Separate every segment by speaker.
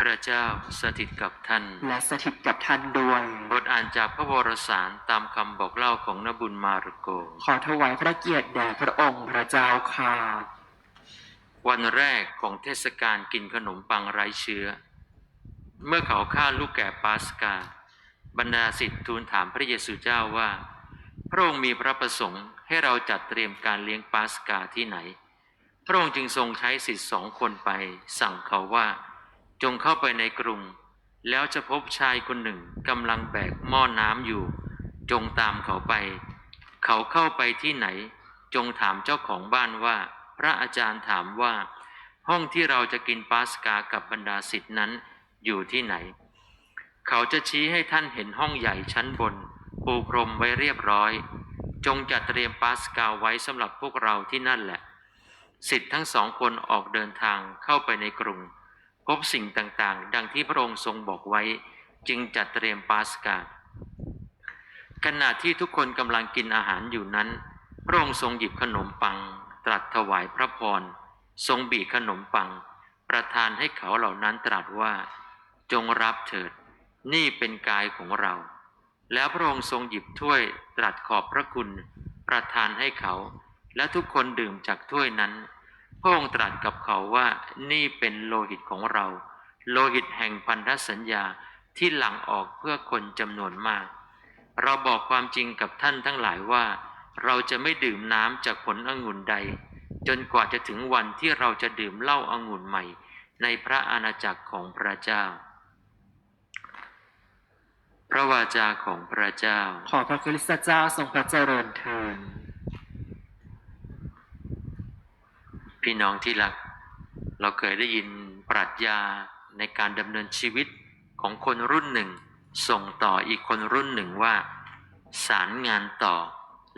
Speaker 1: พระเจ้าสถิตกับท่าน
Speaker 2: และสถิตกับท่านด้วย
Speaker 1: บทอ่านจากพระวรสารตามคำบอกเล่าของนบุญมารุโก
Speaker 2: ขอถวายพระเกียรติแด่พระองค์พระเจ้าค่ะ
Speaker 1: วันแรกของเทศกาลกินขนมปังไร้เชื้อ เมื่อเขาฆ่าลูกแก่ปาสกา บรรดาศิษย์ทูลถามพระเยซูเจ้าว่า พระองค์มีพระประสงค์ให้เราจัดเตรียมการเลี้ยงปาสกาที่ไหน พระองค์จึงทรงใช้ศิษย์สองคนไป สั่งเขาว่า จงเข้าไปในกรุง แล้วจะพบชายคนหนึ่งกำลังแบกหม้อน้ำอยู่ จงตามเขาไป เขาเข้าไปที่ไหน จงถามเจ้าของบ้านว่า พระอาจารย์ถามว่า ห้องที่เราจะกินปาสกากับบรรดาศิษย์นั้นอยู่ที่ไหน เขาจะชี้ให้ท่านเห็นห้องใหญ่ชั้นบน ปูพรมไว้เรียบร้อย จงจัดเตรียมปาสกาไว้สำหรับพวกเราที่นั่นแหละสิทธิ์ทั้งสองคนออกเดินทางเข้าไปในกรุง พบสิ่งต่างๆ ดังที่พระองค์ทรงบอกไว้ จึงจัดเตรียมปาสกาขณะที่ทุกคนกำลังกินอาหารอยู่นั้น พระองค์ทรงหยิบขนมปัง ตรัสถวายพระพร ทรงบีขนมปัง ประทานให้เขาเหล่านั้นตรัสว่า จงรับเถิด นี่เป็นกายของเรา แล้วพระองค์ทรงหยิบถ้วยตรัสขอบพระคุณ ประทานให้เขา และทุกคนดื่มจากถ้วยนั้น พระองค์ตรัสกับเขาว่านี่เป็นโลหิตของเรา โลหิตแห่งพันธสัญญาที่หลั่งออกเพื่อคนจำนวนมาก เราบอกความจริงกับท่านทั้งหลายว่า เราจะไม่ดื่มน้ำจากผลองุ่นใด จนกว่าจะถึงวันที่เราจะดื่มเหล้าอางุ่นใหม่ ในพระอาณาจักรของพระเจ้า พระวาจาของพระเจ้า
Speaker 2: ขอพระคริสตเจ้าทรงพระเจริญเทิน
Speaker 1: พี่น้องที่รัก เราเคยได้ยินปรัชญาในการดำเนินชีวิตของคนรุ่นหนึ่ง ส่งต่ออีกคนรุ่นหนึ่งว่า สารงานต่อ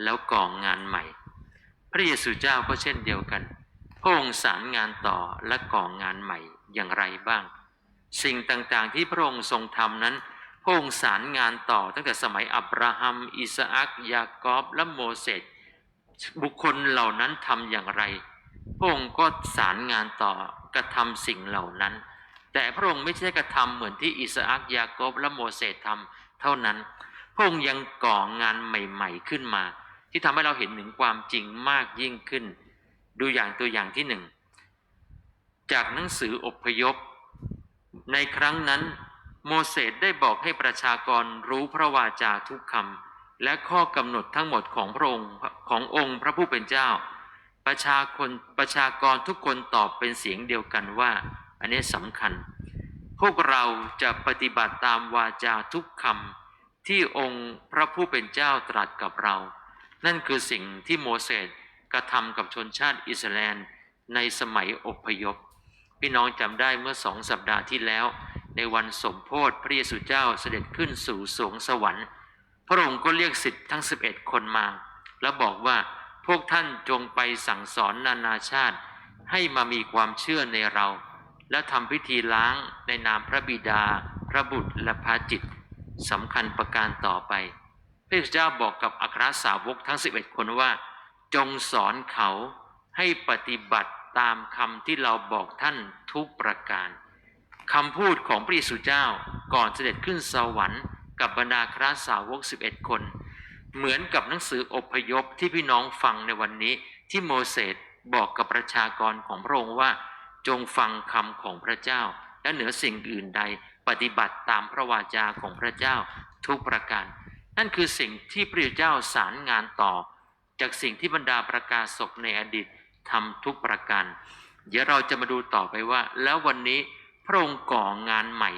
Speaker 1: แล้วก่องงานใหม่ พระเยซูเจ้าก็เช่นเดียวกัน พระองค์สารงานต่อและก่องงานใหม่อย่างไรบ้าง สิ่งต่างๆที่พระองค์ทรงทำนั้น พระองค์สารงานต่อตั้งแต่สมัยอับราฮัม อิสอักยากอบและโมเสสบุคคลเหล่านั้นทำอย่างไร พระองค์ก็สารงานต่อกระทำสิ่งเหล่านั้น แต่พระองค์ไม่ใช่กระทำเหมือนที่อิสอักยากบและโมเสสทำเท่านั้น พระองค์ยังก่องานใหม่ๆขึ้นมา ที่ทำให้เราเห็นถึงความจริงมากยิ่งขึ้น ดูอย่างตัวอย่างที่หนึ่งจากหนังสืออพยพ ในครั้งนั้นโมเสสได้บอกให้ประชากรรู้พระวาจาทุกคำและข้อกำหนดทั้งหมดของพระองค์ขององค์พระผู้เป็นเจ้า ประชาคนประชากรทุกคนตอบเป็นเสียงเดียวกันว่า อันนี้สำคัญ พวกเราจะปฏิบัติตามวาจาทุกคำที่องค์พระผู้เป็นเจ้าตรัสกับเรา นั่นคือสิ่งที่โมเสสกระทำกับชนชาติอิสราเอลในสมัยอพยพ พี่น้องจำได้เมื่อสองสัปดาห์ที่แล้ว ในวันสมโพธิพระเยซูเจ้าเสด็จขึ้นสู่สวงสวรรค์ พระองค์ก็เรียกสิทธิ์ทั้ง 11 คนมา แล้วบอกว่า พวกท่านจงไปสั่งสอนนานาชาติ ให้มามีความเชื่อในเรา และทำพิธีล้างในนามพระบิดา พระบุตรและพระจิตสำคัญประการต่อไปพระเจ้าบอกกับอัครสาวกทั้ง 11 คนว่า จงสอนเขาให้ปฏิบัติตามคำที่เราบอกท่านทุกประการคำพูดของพระเยซูเจ้าก่อนเสด็จขึ้นสวรรค์กับบรรดาคราสาวก 11 คน เหมือนกับหนังสืออพยพที่พี่น้องฟังในวันนี้ ที่โมเสสบอกกับประชากรของพระองค์ว่า จงฟังคำของพระเจ้า และเหนือสิ่งอื่นใดปฏิบัติตามพระวาจาของพระเจ้าทุกประการ นั่นคือสิ่งที่พระเจ้าสารงานต่อ จากสิ่งที่บรรดาประกาศศกในอดีตทำทุกประการ เดี๋ยวเราจะมาดูต่อไปว่า แล้ววันนี้พระองค์ก่องานใหม่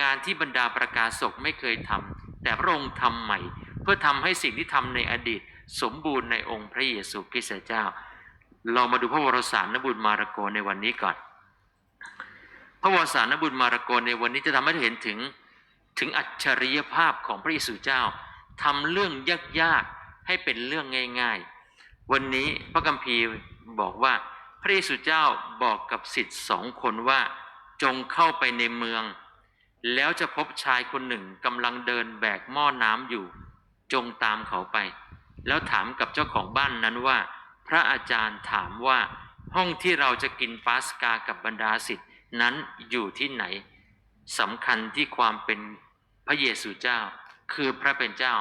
Speaker 1: งานที่บรรดาประกาศกไม่เคยทำแต่พระองค์ทำใหม่ เพื่อทำให้สิ่งที่ทำในอดีต สมบูรณ์ในองค์พระเยซูคริสต์เจ้า เรามาดูพระวรสารนบุญมาระโกในวันนี้ก่อน พระวรสารนบุญมาระโกในวันนี้จะทำให้เห็นถึงถึงอัจฉริยภาพของพระเยซูเจ้าทำเรื่องยากๆให้เป็นเรื่องง่าย ๆ วันนี้พระคัมภีร์บอกว่าพระเยซูเจ้าบอกกับสิทธิ์สองคนว่าจงเข้าไปในเมือง แล้วจะพบชายคนหนึ่งกำลังเดินแบกหม้อน้ำอยู่ จงตามเขาไป แล้วถามกับเจ้าของบ้านนั้นว่า พระอาจารย์ถามว่าห้องที่เราจะกินปาสกากับบรรดาสิทธิ์นั้นอยู่ที่ไหนสำคัญที่ความเป็นพระเยซูเจ้า คือพระเป็นเจ้า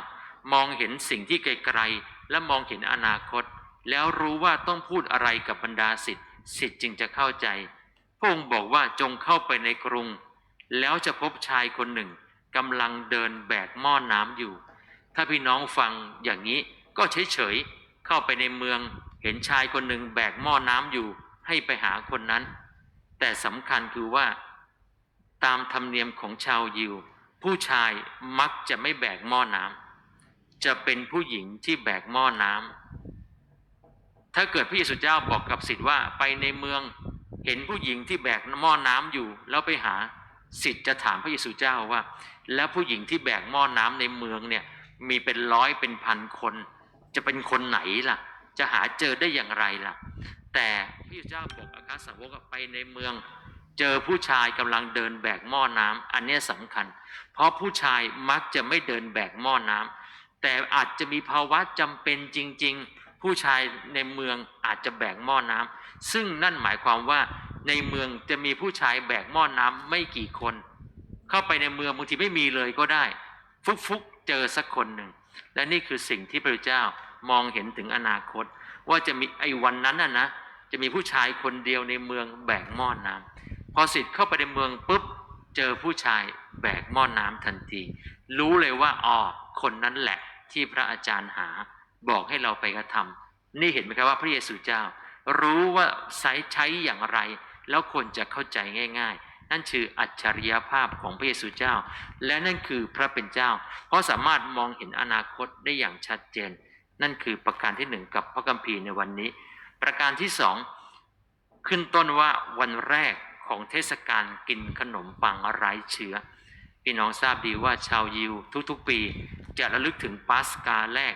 Speaker 1: มองเห็นสิ่งที่ไกลๆและมองเห็นอนาคต แล้วรู้ว่าต้องพูดอะไรกับบรรดาสิทธิ์สิทธิ์จึงจะเข้าใจพระองค์บอกว่าจงเข้าไปในกรุง แล้วจะพบชายคนหนึ่งกำลังเดินแบกหม้อน้ำอยู่ ถ้าพี่น้องฟังอย่างนี้ก็เฉยๆเข้าไปในเมืองเห็นชายคนหนึ่งแบกหม้อน้ำอยู่ให้ไปหาคนนั้น แต่สำคัญคือว่า ตามธรรมเนียมของชาวยิว ผู้ชายมักจะไม่แบกหม้อน้ำจะเป็นผู้หญิงที่แบกหม้อน้ำถ้าเกิดพระเยซูเจ้าบอกกับสิทธิ์ว่าไปในเมืองเห็นผู้หญิงที่แบกหม้อน้ำอยู่ แล้วไปหาสิทธิ์จะถามพระเยซูเจ้าว่า แล้วผู้หญิงที่แบกหม้อน้ำในเมืองเนี่ย มีเป็นร้อยเป็นพันคน จะเป็นคนไหนล่ะ จะหาเจอได้อย่างไรล่ะ แต่พระเจ้าบอกอาคาสาวกว่าไปในเมือง เจอผู้ชายกำลังเดินแบกหม้อน้ำอันนี้ยสำคัญ เพราะผู้ชายมักจะไม่เดินแบกหม้อน้ำแต่อาจจะมีภาวะจำเป็นจริง ๆ ผู้ชายในเมืองอาจจะแบกหม้อน้ำซึ่งนั่นหมายความว่าในเมืองจะมีผู้ชายแบกหม้อน้ำไม่กี่คน เข้าไปในเมืองบางทีไม่มีเลยก็ได้ ฟุกฟุก เจอสักคนหนึ่ง และนี่คือสิ่งที่พระเจ้ามองเห็นถึงอนาคต ว่าจะมีไอ้วันนั้นน่ะนะจะมีผู้ชายคนเดียวในเมืองแบกหม้อน้ำพอสิทธิ์เข้าไปในเมืองปุ๊บเจอผู้ชายแบกหม้อน้ำทันที รู้เลยว่าอ๋อคนนั้นแหละที่พระอาจารย์หาบอกให้เราไปกระทำนี่เห็นไหมครับว่าพระเยซูเจ้า รู้ว่าใช้ใช้อย่างไร แล้วคนจะเข้าใจง่าย ๆ นั่นคืออัจฉริยภาพของพระเยซูเจ้า และนั่นคือพระเป็นเจ้า เพราะสามารถมองเห็นอนาคตได้อย่างชัดเจน นั่นคือประการที่หนึ่งกับพระคัมภีร์ในวันนี้ ประการที่สองขึ้นต้นว่าวันแรกของเทศกาลกินขนมปังไร้เชื้อ พี่น้องทราบดีว่าชาวยิวทุกๆปี จะระลึกถึงปาสกาแรก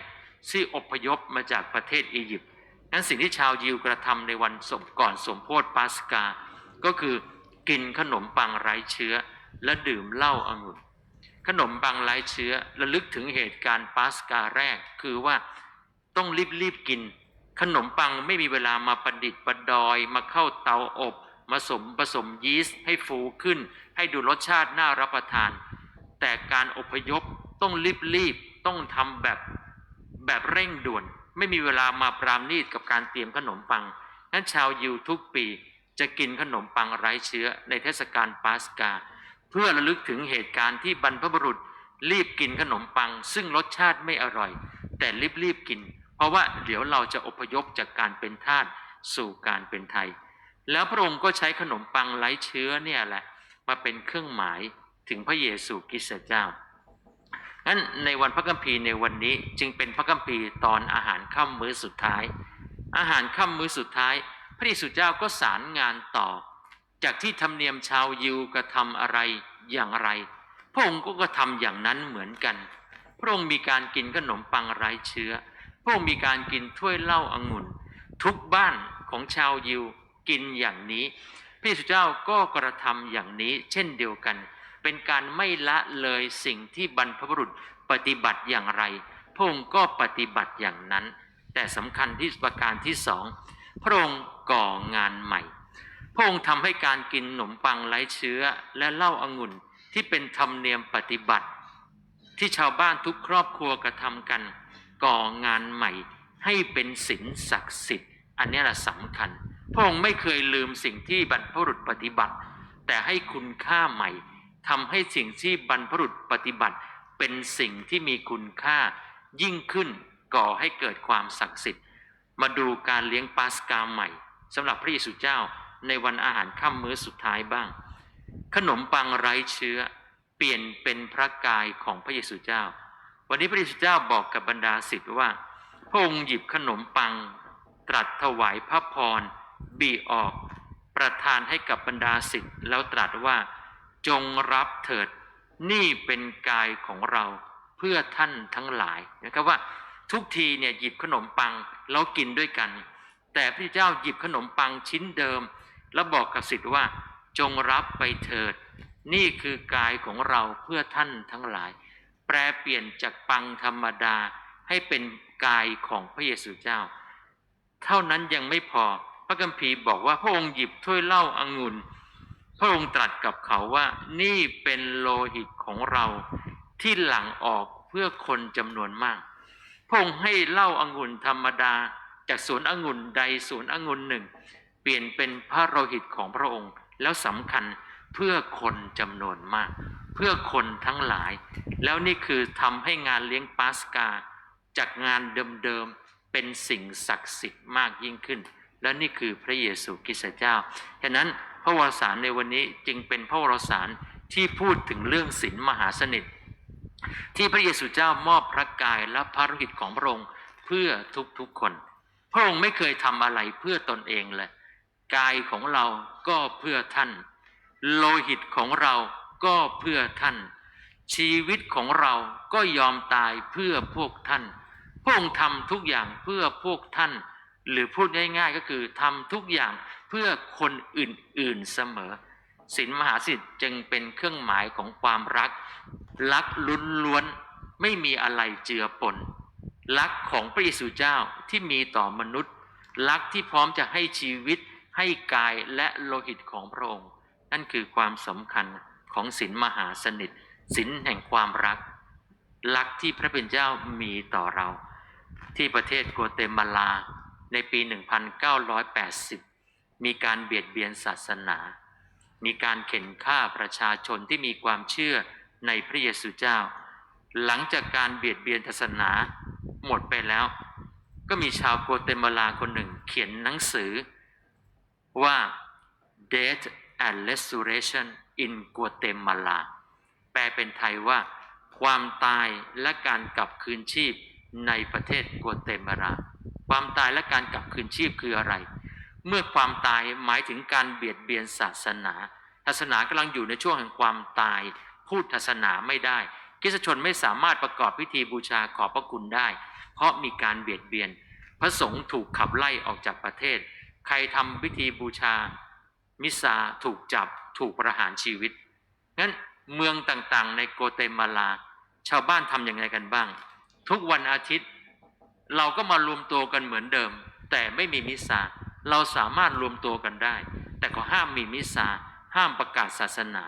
Speaker 1: ที่อพยพมาจากประเทศอียิปต์นั้นสิ่งที่ชาวยิวกระทำในวันสมก่อนสมโพธิปาสกา ก็คือ กินขนมปังไร้เชื้อ และดื่มเหล้าองุ่นขนมปังไร้เชื้อระลึกถึงเหตุการณ์ปาสกาแรก คือว่าต้องรีบๆกิน ขนมปังไม่มีเวลามาประดิษฐ์ประดอย มาเข้าเตาอบมาสมผสมยีสต์ให้ฟูขึ้น ให้ดูรสชาติน่ารับประทาน แต่การอพยพต้องรีบๆต้องทำแบบแบบเร่งด่วน ไม่มีเวลามาปรามนีดกับการเตรียมขนมปังนั้นชาวยิวทุกปี จะกินขนมปังไร้เชื้อในเทศกาลปาสกา เพื่อระลึกถึงเหตุการณ์ที่บรรพบุรุษรีบกินขนมปัง ซึ่งรสชาติไม่อร่อย แต่รีบๆกิน เพราะว่าเดี๋ยวเราจะอพยพจากการเป็นทาสสู่การเป็นไทย แล้วพระองค์ก็ใช้ขนมปังไร้เชื้อเนี่ยแหละมาเป็นเครื่องหมายถึงพระเยซูคริสต์เจ้างั้นในวันพระคัมภีร์ในวันนี้จึงเป็นพระคัมภีร์ตอนอาหารค่ำมื้อสุดท้าย อาหารค่ำมื้อสุดท้าย พระเยซูเจ้าก็สารงานต่อ จากที่ธรรมเนียมชาวยิวกระทำอะไรอย่างไร พระองค์ก็กระทำอย่างนั้นเหมือนกัน พระองค์มีการกินขนมปังไร้เชื้อ พระองค์มีการกินถ้วยเหล้าองุ่น ทุกบ้านของชาวยิวกินอย่างนี้พระเยซูเจ้าก็กระทำอย่างนี้เช่นเดียวกัน เป็นการไม่ละเลยสิ่งที่บรรพบุรุษปฏิบัติอย่างไร พระองค์ก็ปฏิบัติอย่างนั้น แต่สำคัญที่ประการที่สอง พระองค์ก่องานใหม่ พระองค์ทำให้การกินขนมปังไร้เชื้อและเหล้าองุ่นที่เป็นธรรมเนียมปฏิบัติ ที่ชาวบ้านทุกครอบครัวกระทำกัน ก่องานใหม่ ให้เป็นศีลศักดิ์สิทธิ์ อันนี้แหละสำคัญ พระองค์ไม่เคยลืมสิ่งที่บรรพบุรุษปฏิบัติ แต่ให้คุณค่าใหม่ทำให้สิ่งที่บรรพบุรุษปฏิบัติเป็นสิ่งที่มีคุณค่ายิ่งขึ้นก่อให้เกิดความศักดิ์สิทธิ์ มาดูการเลี้ยงปาสกาใหม่สำหรับพระเยซูเจ้าในวันอาหารค่ำมื้อสุดท้ายบ้าง ขนมปังไร้เชื้อ เปลี่ยนเป็นพระกายของพระเยซูเจ้า วันนี้พระเยซูเจ้าบอกกับบรรดาศิษย์ว่าพระองค์หยิบขนมปัง ตรัสถวายพระพรบีออก ประทานให้กับบรรดาศิษย์แล้วตรัสว่า จงรับเถิดนี่เป็นกายของเราเพื่อท่านทั้งหลายนะครับว่า ทุกทีเนี่ยหยิบขนมปังแล้วกินด้วยกัน แต่พระเจ้าหยิบขนมปังชิ้นเดิม แล้วบอกกับศิษย์ว่าจงรับไปเถิด นี่คือกายของเราเพื่อท่านทั้งหลาย แปลเปลี่ยนจากปังธรรมดาให้เป็นกายของพระเยซูเจ้า เท่านั้นยังไม่พอพระคัมภีร์บอกว่าพระองค์หยิบถ้วยเหล้าอางุ่นพระองค์ตรัสกับเขาว่านี่เป็นโลหิตของเราที่หลั่งออกเพื่อคนจำนวนมาก พระองค์ให้เหล้าอางุ่นธรรมดา จากสวนองุ่นใดสวนองุ่นหนึ่ง เปลี่ยนเป็นพระโลหิตของพระองค์ แล้วสำคัญเพื่อคนจำนวนมาก เพื่อคนทั้งหลาย แล้วนี่คือทำให้งานเลี้ยงปาสกา จากงานเดิมๆเป็นสิ่งศักดิ์สิทธิ์มากยิ่งขึ้น และนี่คือพระเยซูคริสต์เจ้าฉะนั้นพระวรสารในวันนี้จึงเป็นพระวรสารที่พูดถึงเรื่องศีลมหาสนิท ที่พระเยซูเจ้ามอบพระกายและพระโลหิตของพระองค์เพื่อทุกๆคน พระองค์ไม่เคยทำอะไรเพื่อตนเองเลยกายของเราก็เพื่อท่าน โลหิตของเราก็เพื่อท่าน ชีวิตของเราก็ยอมตายเพื่อพวกท่าน พระองค์ทำทุกอย่างเพื่อพวกท่าน หรือพูดง่ายๆก็คือทำทุกอย่างเพื่อคนอื่นๆเสมอ ศีลมหาสิทธิ์จึงเป็นเครื่องหมายของความรัก รักลุ้นล้วนไม่มีอะไรเจือปน รักของพระเยซูเจ้าที่มีต่อมนุษย์ รักที่พร้อมจะให้ชีวิต ให้กายและโลหิตของพระองค์ นั่นคือความสำคัญของศีลมหาสนิทศีลแห่งความรัก รักที่พระเป็นเจ้ามีต่อเรา ที่ประเทศกัวเตมาลาในปี 1980 มีการเบียดเบียนศาสนา มีการเข็นฆ่าประชาชนที่มีความเชื่อในพระเยซูเจ้า หลังจากการเบียดเบียนศาสนาหมดไปแล้ว ก็มีชาวโกเตมาลาคนหนึ่งเขียนหนังสือว่า Death and Resurrection in Guatemala แปลเป็นไทยว่า ความตายและการกลับคืนชีพในประเทศกัวเตมาลา ความตายและการกลับคืนชีพคืออะไร เมื่อความตายหมายถึงการเบียดเบียนศาสนา ศาสนากำลังอยู่ในช่วงแห่งความตาย พูดศาสนาไม่ได้คริสชนไม่สามารถประกอบพิธีบูชาขอบพระคุณได้ เพราะมีการเบียดเบียน พระสงฆ์ถูกขับไล่ออกจากประเทศ ใครทำพิธีบูชา มิซาถูกจับถูกประหารชีวิตงั้นเมืองต่างๆ ในโกเตมาลา ชาวบ้านทำยังไงกันบ้าง ทุกวันอาทิตย์ เราก็มารวมตัวกันเหมือนเดิม แต่ไม่มีมิซา เราสามารถรวมตัวกันได้ แต่ก็ห้ามมีมิซาห้ามประกาศศาสนา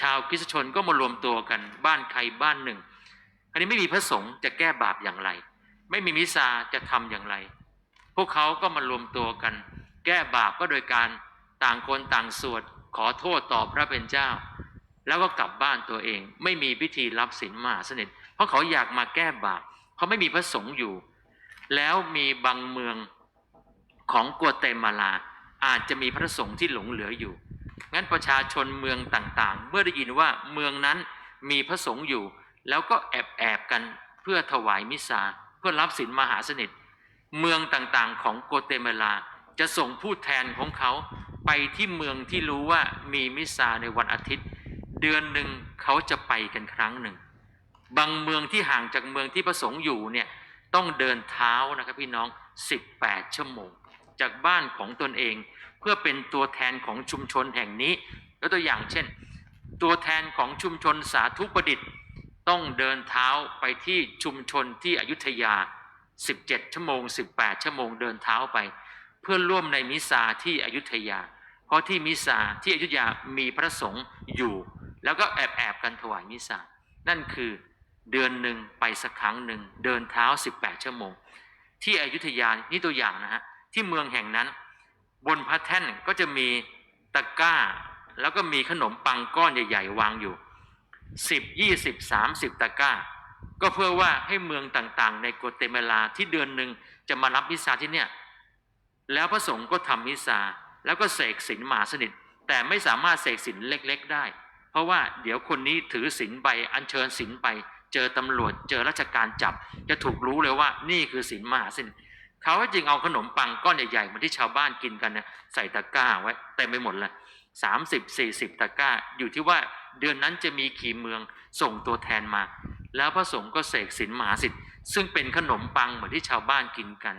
Speaker 1: ชาวคริสชนก็มารวมตัวกันบ้านใครบ้านหนึ่งอันนี้ไม่มีพระสงฆ์จะแก้บาปอย่างไร ไม่มีมิซาจะทำอย่างไร พวกเขาก็มารวมตัวกัน แก้บาปก็โดยการต่างคนต่างสวดขอโทษต่อพระเป็นเจ้า แล้วก็กลับบ้านตัวเอง ไม่มีพิธีรับศีลมหาสนิทเพราะเขาอยากมาแก้บาปเขาไม่มีพระสงฆ์อยู่ แล้วมีบางเมือง ของกัวเตมาลาอาจจะมีพระสงฆ์ที่หลงเหลืออยู่ งั้นประชาชนเมืองต่างๆ เมื่อได้ยินว่าเมืองนั้นมีพระสงฆ์อยู่ แล้วก็แอบแอบกันเพื่อถวายมิสาเพื่อรับศีลมหาสนิท เมืองต่างๆของโกเตมาลาจะส่งผู้แทนของเขาไปที่เมืองที่รู้ว่ามีมิสาในวันอาทิตย์ เดือนหนึ่งเขาจะไปกันครั้งหนึ่ง บางเมืองที่ห่างจากเมืองที่ประสงค์อยู่เนี่ยต้องเดินเท้านะครับพี่น้อง 18 ชั่วโมง จากบ้านของตนเอง เพื่อเป็นตัวแทนของชุมชนแห่งนี้ยกตัวอย่างเช่น ตัวแทนของชุมชนสาธุประดิษฐ์ ต้องเดินเท้าไปที่ชุมชนที่อยุธยา 17 ชั่วโมง 18 ชั่วโมงเดินเท้าไป เพื่อร่วมในมิสาที่อยุธยา เพราะที่มิสาที่อยุธยามีพระสงฆ์อยู่ แล้วก็แอบแอบกันถวายมิสานั่นคือเดือนหนึ่งไปสักครั้งหนึ่งเดินเท้า 18 ชั่วโมง ที่อยุธยานี่ตัวอย่างนะฮะ ที่เมืองแห่งนั้น บนพระแท่นก็จะมีตะกร้า แล้วก็มีขนมปังก้อนใหญ่ ๆ วางอยู่10 20 30ตะกร้า ก็เพื่อว่าให้เมืองต่างๆ ในโกเตเมลาที่เดือนหนึ่งจะมารับมิสซาที่เนี่ยแล้วพระสงฆ์ก็ทำมิสซาแล้วก็เสกศีลหมาสนิท แต่ไม่สามารถเสกศีลเล็ก ๆ ได้ เพราะว่าเดี๋ยวคนนี้ถือศีลไปอัญเชิญศีลไป เจอตำรวจเจอราชการจับ จะถูกรู้เลยว่านี่คือศีลมหาสนิท เขาก็จึงเอาขนมปังก้อนใหญ่ๆเหมือนที่ชาวบ้านกินกันเนี่ยใส่ตะกร้าไว้เต็มไปหมดเลยสามสิบสี่สิบตะกร้า อยู่ที่ว่าเดือนนั้นจะมีขี่เมืองส่งตัวแทนมา แล้วพระสงฆ์ก็เสกศีลมหาสิทธิ์ซึ่งเป็นขนมปังเหมือนที่ชาวบ้านกินกัน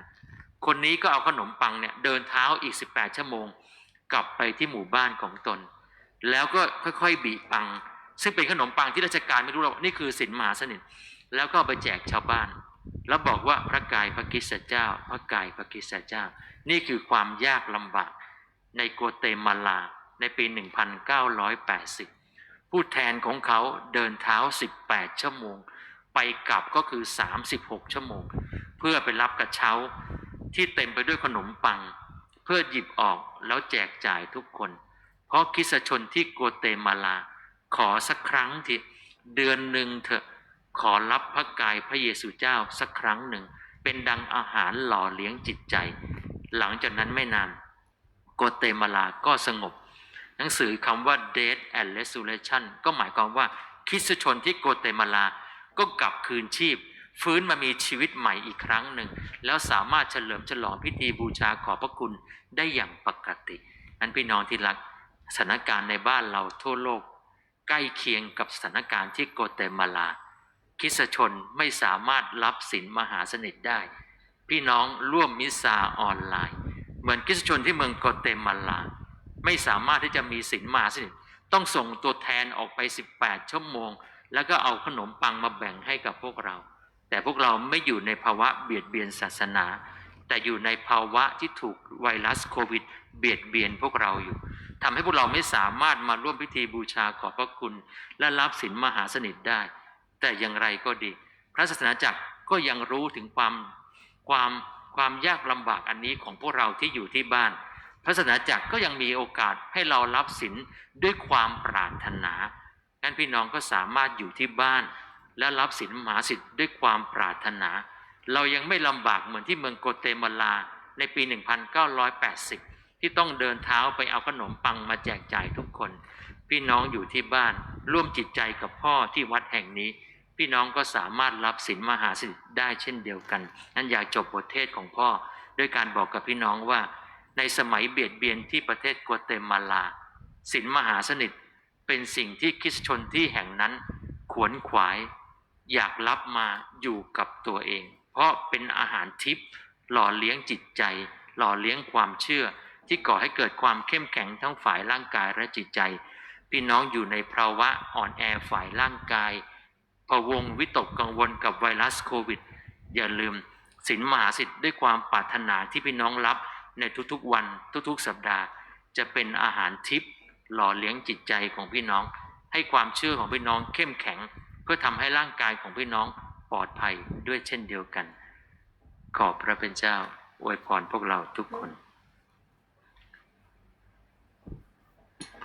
Speaker 1: คนนี้ก็เอาขนมปังเนี่ยเดินเท้าอีก18ชั่วโมง กลับไปที่หมู่บ้านของตน แล้วก็ค่อยๆบีปัง ซึ่งเป็นขนมปังที่ราชการไม่รู้หรอกนี่คือศีลมหาสนิทแล้วก็ไปแจกชาวบ้าน แล้วบอกว่าพระกายพระกิสเจ้า พระกายพระกิสเจ้า นี่คือความยากลำบากในโกเตมาลาในปี 1980 ผู้แทนของเขาเดินเท้า 18 ชั่วโมง ไปกลับก็คือ 36 ชั่วโมง เพื่อไปรับกระเช้าที่เต็มไปด้วยขนมปัง เพื่อหยิบออกแล้วแจกจ่ายทุกคน เพราะคิสตชนที่โกเตมาลา ขอสักครั้งที่เดือนหนึ่งเถอะ ขอรับพระกายพระเยซูเจ้าสักครั้งหนึ่ง เป็นดังอาหารหล่อเลี้ยงจิตใจ หลังจากนั้นไม่นานโกเตมาลาก็สงบ หนังสือคำว่า death and resurrection ก็หมายความว่าคริสตชนที่โกเตมาลาก็กลับคืนชีพ ฟื้นมามีชีวิตใหม่อีกครั้งหนึ่ง แล้วสามารถเฉลิมฉลองพิธีบูชาขอบพระคุณได้อย่างปกตินั้นพี่น้องที่รักสถานการณ์ในบ้านเราทั่วโลก ใกล้เคียงกับสถานการณ์ที่โกเตมาลา คิสชนไม่สามารถรับศีลมหาสนิทได้ พี่น้องร่วมมิสซาออนไลน์ เหมือนคิสชนที่เมืองโกเตมาลา ไม่สามารถที่จะมีศีลมหาสนิท ต้องส่งตัวแทนออกไป 18 ชั่วโมง แล้วก็เอาขนมปังมาแบ่งให้กับพวกเรา แต่พวกเราไม่อยู่ในภาวะเบียดเบียนศาสนา แต่อยู่ในภาวะที่ถูกไวรัสโควิด เบียดเบียนพวกเราอยู่ทำให้พวกเราไม่สามารถมาร่วมพิธีบูชาขอบพระคุณ และรับศีลมหาสนิทได้ แต่อย่างไรก็ดี พระศาสนาจักรก็ยังรู้ถึงความความความยากลำบากอันนี้ของพวกเราที่อยู่ที่บ้าน พระศาสนาจักรก็ยังมีโอกาสให้เรารับศีลด้วยความปรารถนางั้นพี่น้องก็สามารถอยู่ที่บ้าน และรับศีลมหาสิทธิ์ด้วยความปรารถนา เรายังไม่ลำบากเหมือนที่เมืองโกเตมาลาในปี 1980 ที่ต้องเดินเท้าไปเอาขนมปังมาแจกจ่ายทุกคน พี่น้องอยู่ที่บ้านร่วมจิตใจกับพ่อที่วัดแห่งนี้ พี่น้องก็สามารถรับศีลมหาสิทธิ์ได้เช่นเดียวกัน นั้นอยากจบบทเทศของพ่อด้วยการบอกกับพี่น้องว่า ในสมัยเบียดเบียนที่ประเทศกัวเตมาลาศีลมหาสนิทเป็นสิ่งที่คริสชนที่แห่งนั้นขวนขวาย อยากรับมาอยู่กับตัวเอง เพราะเป็นอาหารทิพย์หล่อเลี้ยงจิตใจ หล่อเลี้ยงความเชื่อ ที่ก่อให้เกิดความเข้มแข็งทั้งฝ่ายร่างกายและจิตใจ พี่น้องอยู่ในภาวะอ่อนแอฝ่ายร่างกาย พะวงวิตกกังวลกับไวรัสโควิด อย่าลืมศีลมหาสิทธิ์ด้วยความปรารถนาที่พี่น้องรับในทุกๆวันทุกๆ สัปดาห์ จะเป็นอาหารทิพย์หล่อเลี้ยงจิตใจของพี่น้อง ให้ความเชื่อของพี่น้องเข้มแข็ง เพื่อทำให้ร่างกายของพี่น้องปลอดภัยด้วยเช่นเดียวกัน ขอบพระเป็นเจ้าอวยพรพวกเราทุกคน